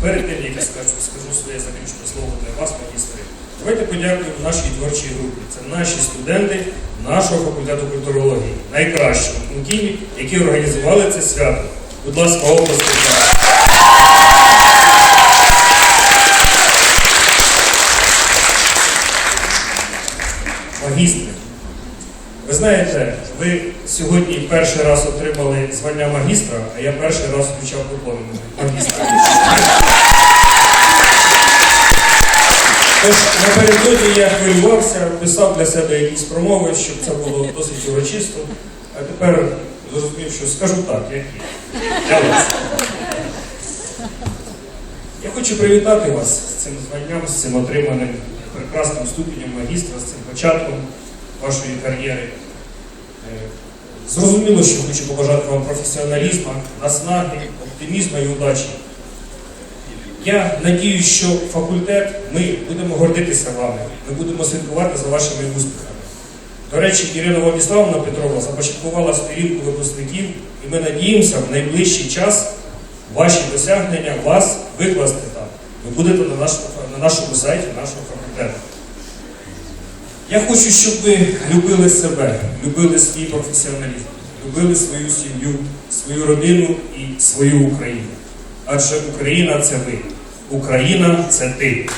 перед тим, як я скажу, скажу своє заключне слово для вас, магістри, давайте подякуємо нашій творчій групі. Це наші студенти нашого факультету культурології, найкращі випускники, які організували це свято. Будь ласка, них. Магістри. Ви знаєте, ви сьогодні перший раз отримали звання магістра, а я перший раз включав диплом магістра. Тож напередодні я хвилювався, писав для себе якісь промови, щоб це було досить урочисто. А тепер зрозумів, що скажу так, як. Для вас. Я хочу привітати вас з цим званням, з цим отриманим прекрасним ступенем магістра, з цим початком вашої кар'єри. Е, Зрозуміло, що хочу побажати вам професіоналізму, наснаги, оптимізму і удачі. Я надію, що факультет, ми будемо гордитися вами, ми будемо слідкувати за вашими успіхами. До речі, Ірина Владиславовна Петрова започаткувала сторінку випускників, і ми надіємося в найближчий час ваші досягнення вас викласти там. Ви будете на нашому, на нашому сайті нашого факультету. Я хочу, щоб ви любили себе, любили свій професіоналізм, любили свою сім'ю, свою родину і свою Україну. Адже Україна це ви. Україна це ти.